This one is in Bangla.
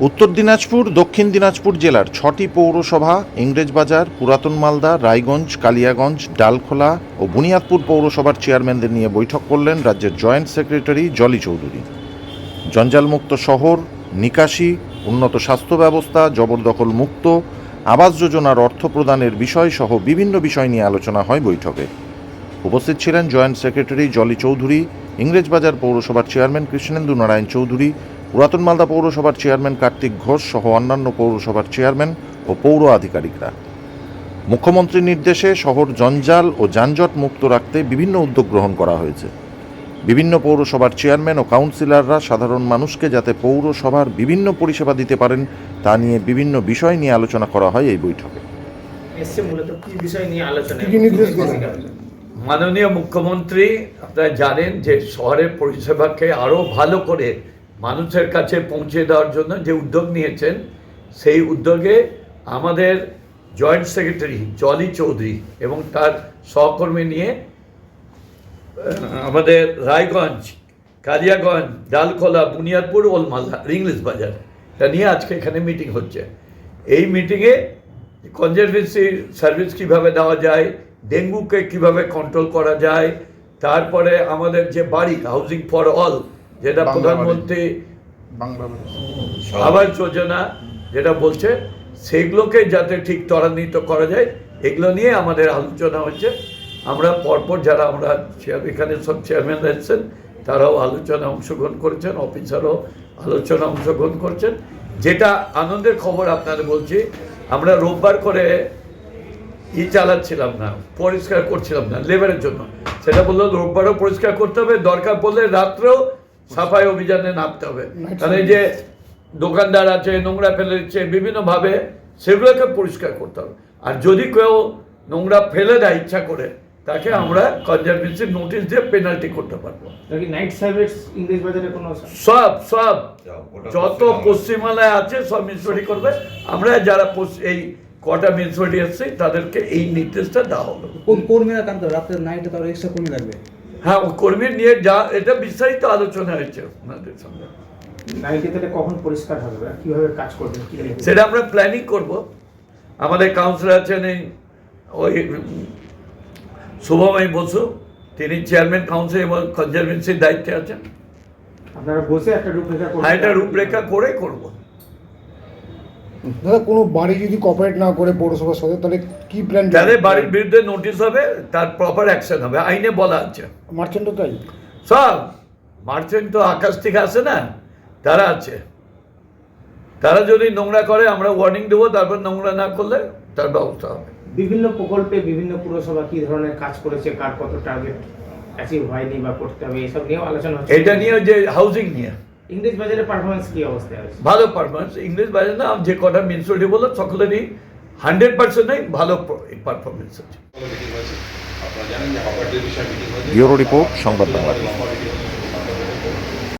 উত্তর দিনাজপুর, দক্ষিণ দিনাজপুর জেলার ছটি পৌরসভা ইংরেজবাজার পুরাতন মালদা, রায়গঞ্জ, কালিয়াগঞ্জ, ডালখোলা ও বুনিয়াদপুর পৌরসভার চেয়ারম্যানদের নিয়ে বৈঠক করলেন রাজ্যের জয়েন্ট সেক্রেটারি জলি চৌধুরী। জঞ্জালমুক্ত শহর, নিকাশি, উন্নত স্বাস্থ্য ব্যবস্থা জবরদখল মুক্ত আবাস যোজনার অর্থ প্রদানের বিষয় সহ বিভিন্ন বিষয় নিয়ে আলোচনা হয় বৈঠকে। উপস্থিত ছিলেন জয়েন্ট সেক্রেটারি জলি চৌধুরী ইংরেজবাজার পৌরসভার চেয়ারম্যান কৃষ্ণেন্দু নারায়ণ চৌধুরী পুরাতন মালদা পৌরসভার চেয়ারম্যান কার্তিক ঘোষ সহ অন্যান্য পৌরসভার চেয়ারম্যান ও পৌর আধিকারিকরা। মুখ্যমন্ত্রীর নির্দেশে শহর জঞ্জাল ও যানজট মুক্ত রাখতে বিভিন্ন উদ্যোগ গ্রহণ করা হয়েছে। বিভিন্ন পৌরসভার চেয়ারম্যান ও কাউন্সিলররা সাধারণ মানুষকে যাতে পৌরসভার বিভিন্ন পরিষেবা দিতে পারেন তা নিয়ে বিভিন্ন বিষয় নিয়ে আলোচনা করা হয় এই বৈঠকে? মাননীয় মুখ্যমন্ত্রী আপনারা জানেন যে শহরের পরিষেবাকে আরও ভালো করে মানুষের কাছে পৌঁছে দেওয়ার জন্য যে উদ্যোগ নিয়েছেন, সেই উদ্যোগে আমাদের জয়েন্ট সেক্রেটারি জলি চৌধুরী এবং তার সহকর্মী নিয়ে আমাদের রায়গঞ্জ, কালিয়াগঞ্জ, ডালখোলা, বুনিয়াদপুর, ওলমালদা ইংলিশ বাজার, এটা নিয়ে আজকে এখানে মিটিং হচ্ছে। এই মিটিংয়ে কনজারভেন্সি সার্ভিস কীভাবে দেওয়া যায়, ডেঙ্গুকে কীভাবে কন্ট্রোল করা যায়, তারপরে আমাদের যে বাড়ি হাউজিং ফর অল যেটা প্রধানমন্ত্রী আবাস যোজনা যেটা বলছে সেগুলোকে যাতে ঠিক ত্বরান্বিত করা যায় এগুলো নিয়ে আমাদের আলোচনা হচ্ছে। আমরা পরপর যারা আমরা এখানে সব চেয়ারম্যান এসেছেন তারাও আলোচনা অংশগ্রহণ করেছেন অফিসারও আলোচনা অংশগ্রহণ করছেন। যেটা আনন্দের খবর আপনাদের বলছি আমরা রোববার করে ই চালাচ্ছিলাম না পরিষ্কার করছিলাম না লেবারের জন্য। সেটা বলল রোববারও পরিষ্কার করতে হবে দরকার পড়লে রাত্রেও সাফাই অভিযানে নামতে হবে। কারণ এই যে দোকানদার আছে নোংরা ফেলে দিচ্ছে বিভিন্নভাবে সেগুলোকে পরিষ্কার করতে হবে। আর যদি কেউ নোংরা ফেলে দেয় ইচ্ছা করে তাকে আমরা কনজারভেন্সি নোটিশ দিয়ে পেনাল্টি করতে পারব। নাইট সার্ভিস ইংলিশ বাজারে কোনো সব সব। যত পশ্চিমবাংলায়। আছে সব মিউনিসিপালিটি করবে। আমরা যারা এই কটা মিউনিসিপালিটি এসছে তাদেরকে এই নির্দেশটা দেওয়া হলো। কোন কর্মীরা করে? রাত্রে নাইটে তার এক্সট্রা কর্মী লাগবে? হ্যাঁ ও কর্মী নিয়ে যা এটা বিস্তারিত আলোচনা হয়েছে ওনাদের সঙ্গে। কখন পরিষ্কার হবে? কীভাবে কাজ করবেন সেটা আমরা প্ল্যানিং করব। আমাদের কাউন্সিলর আছেন এই ওই শুভময় বসু। তিনি চেয়ারম্যান কাউন্সিল এবং কনজারভেন্সির দায়িত্বে আছেন। আপনারা বসে একটা রূপরেখা হ্যাঁ এটা রূপরেখা করে করব। দাদা কোনো বাড়ি যদি কপারেট না করে পৌরসভার সাথে তাহলে কি প্ল্যান যাদের বাড়ির বিরুদ্ধে নোটিশ হবে তার প্রপার অ্যাকশন হবে আইনে বলা আছে। মার্চেন্টও তাই? সব মার্চেন্ট তো আকাশ থেকে আসে না তারা আছে। তারা যদি নোংরা করে আমরা ওয়ার্নিং দেবো তারপর নোংরা না করলে তার ব্যবস্থা হবে। বিভিন্ন প্রকল্পে বিভিন্ন পুরসভা কি ধরনের কাজ করেছে কার কত টার্গেট অ্যাচিভ হয়নি বা করতে হবে এসব নিয়েও আলোচনা হচ্ছে। এটা নিয়ে যে হাউজিং নিয়ে। ইংলিশ বাজারে পারফরমেন্স কি অবস্থায় আছে? ভালো পারফরমেন্স ইংলিশ বাজারে না যে কটা মিউনিসিপালিটি বলো সকলেরই হান্ড্রেড পার্সেন্টই ভালো পারফরমেন্স আছে ব্যুরো রিপোর্ট সংবাদ বাংলা।